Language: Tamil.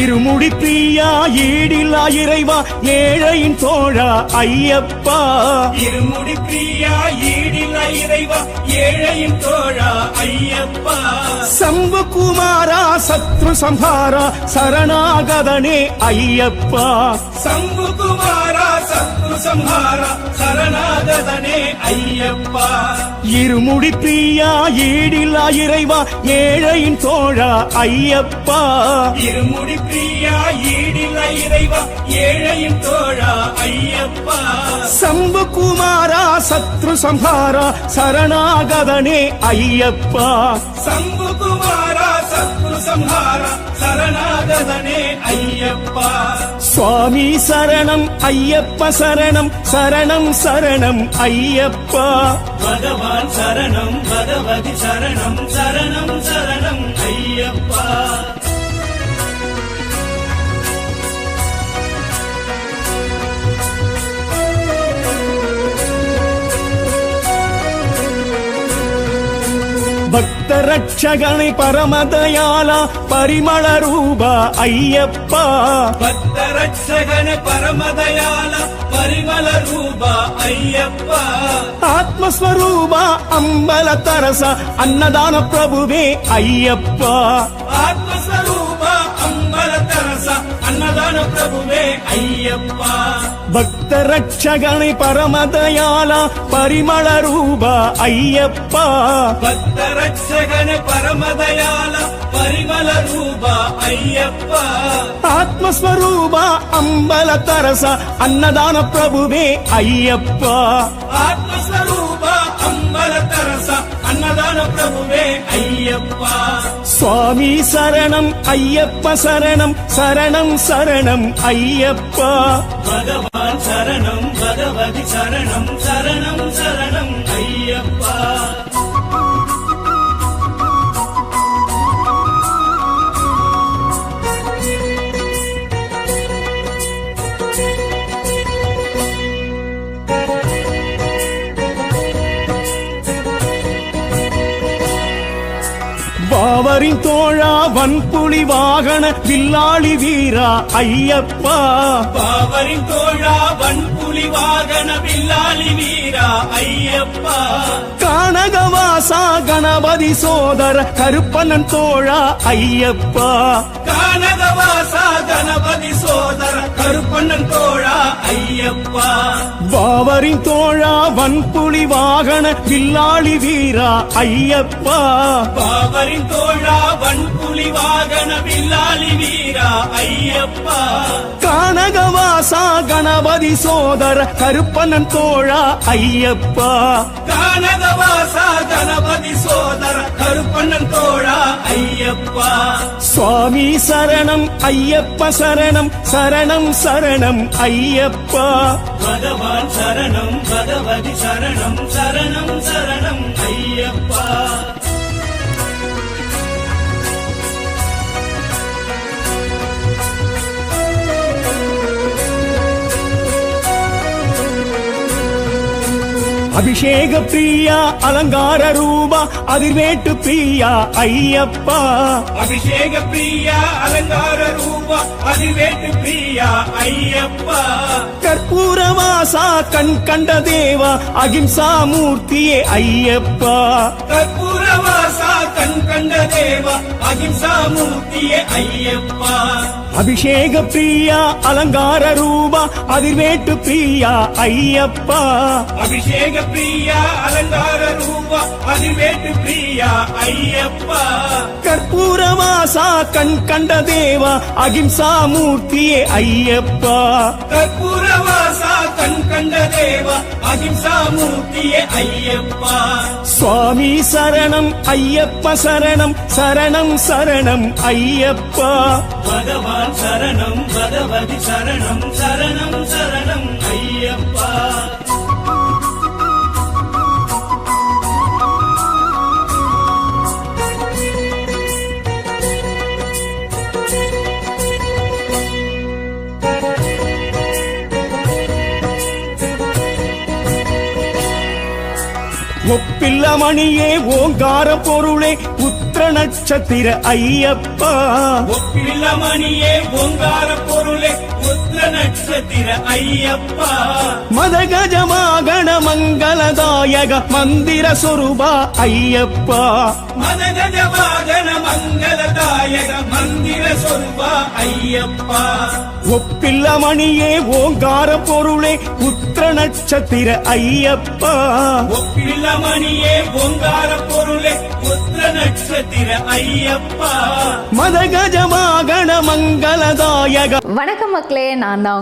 இருமுடி பிரியா ஈடில்லா இறைவா ஏழையின் தோழா ஐயப்பா. இருமுடி பிரியா ஈடில்ல இறைவா ஏழையின் தோழா ஐயப்பா. சம்பு குமாரா சத்ரு சம்ஹாரா சரணாகதனே ஐயப்பா. சம்பு குமாரா சத்ரு சம்ஹாரா சரணாகதனே ஐயப்பா. இருமுடி பிரியா ஈடில்லா இறைவா ஏழையின் தோழா ஐயப்பா. இருமுடி பிரியா ஈடில்ல இறைவா ஏழையின் தோழா ஐயப்பா. சம்பு குமாரா சத்ரு சம்ஹாரா சரணாகதனே ஐயப்பா. சம்பு குமாரா சத்ரு சம்ஹாரா சரணாகதனே ஐயப்பா. சுவாமி சரணம் ஐயப்ப சரணம் சரணம் சரணம் ஐயப்பா. பகவான் சரணம் பகவதி சரணம் சரணம் சரணம் ஐயப்பா. ಭಕ್ತ ರಕ್ಷಗಣಿ ಪರಮದಯಾಲ ಪರಿಮಳ ರೂಪ ಅಯ್ಯಪ್ಪ ಭಕ್ತ ರಕ್ಷಗಣಿ ಪರಮದಯಾಲ ಪರಿಮಳ ರೂಪ ಅಯ್ಯಪ್ಪ ಆತ್ಮಸ್ವರೂಪ ಅಂಬಲ ತರಸ ಅನ್ನದಾನ ಪ್ರಭುವೇ ಅಯ್ಯಪ್ಪ ಆತ್ಮಸ್ವರೂಪ ಅಂಬಲ ತರಸ ಅನ್ನದಾನ ಪ್ರಭುವೇ ஐயப்பா பக்த ரட்சகனை பரமதயாலா பரிமள ரூபா ஐயப்பா பக்த ரட்சகன பரமதயால பரிமள ரூபா ஐயப்பா ஆத்மஸ்வரூபா அம்பல தரச அன்னதான பிரபுவே ஐயப்பா ஆத்மஸ்வரூபா அம்பல தரச அன்னதான பிரபுவே ஐயப்பா. சுவாமி சரணம் ஐயப்ப சரணம் சரணம் சரணம் ஐயப்பா. பகவான் சரணம் பகவதி சரணம் சரணம் சரணம் ஐயப்பா. பாவரின் தோழா வன்புலி வாகன வில்லாளி வீரா ஐயப்பா. பாவரின் தோழா வன்புலி வாகன வில்லாளி வீரா ஐயப்பா. கானகவாசா கணபதி சோதர கருப்பனன் தோழா ஐயப்பா. கானகவாசா கணபதி சோதர கருப்பண்ணன் தோழா ஐயப்பா. பாவரின் தோழா வன்புலி வாகன வில்லாளி வீரா ஐயப்பா. பாவரின் தோழா வன்புலி வாகன வில்லாளி வீரா ஐயப்பா. கானகவாசா கணபதி சோதர கருப்பனன் தோழா ஐயப்பா. கானகவாசா கணபதி சோதர கருப்பண்ணன் தோழா ஐயப்பா. சுவாமி சரணம் ஐயப்ப சரணம் சரணம் சரணம் ஐயப்பா. பகவான் சரணம் பகவதி சரணம் சரணம் சரணம் ஐயப்பா. அபிஷேக பிரியா அலங்கார ரூபா அதிர்வேட்டு பிரியா ஐயப்பா. அபிஷேக பிரியா அலங்கார ரூபா அதிவேட்டு பிரியா ஐயப்பா. கற்பூரவாசா கண் கண்ட தேவா அகிம்சா மூர்த்தியே ஐயப்பா. கற்பூரவாசா கண் கண்ட தேவா அகிம்சா மூர்த்தியே ஐயப்பா. அபிஷேக பிரியா அலங்கார ரூபா அதிர்வேட்டு பிரியா ஐயப்பா. அபிஷேக பிரியா அலங்கார ரூபா அதிவேட்டு பிரியா ஐயப்பா. கற்பூரவாசா கண் கண்ட தேவா அகிம்சா மூர்த்தியே ஐயப்பா. கற்பூரவாசா கண் கண்ட தேவா அகிம்சா மூர்த்தியே ஐயப்பா. சுவாமி சரணம் ஐயப்ப சரணம் சரணம் சரணம் ஐயப்பா. பகவான் சரணம் பகவதி சரணம் சரணம் சரணம் ஐயப்பா. ஒப்பில்ல மணியே ஓங்கார பொருளே புத்திர நட்சத்திர ஐயப்பா. ஒப்பில்ல மணியே ஓங்கார பொருளே நட்சத்திர ஐயப்பா மதகஜமாகண மங்களதாயக மந்திர சொருபா ஐயப்பா. மதகஜ வாகன மங்களதாயக மந்திர சொருபா ஐயப்பா. ஒப்பில்லமணியே ஓங்கார பொருளே உத்திர நட்சத்திர ஐயப்பா. ஒப்பில்லமணியே ஓங்கார பொருளே உத்திர நட்சத்திர ஐயப்பா. மதகஜமாகண மங்களதாயக வணக்கம் மக்களே நான் தான்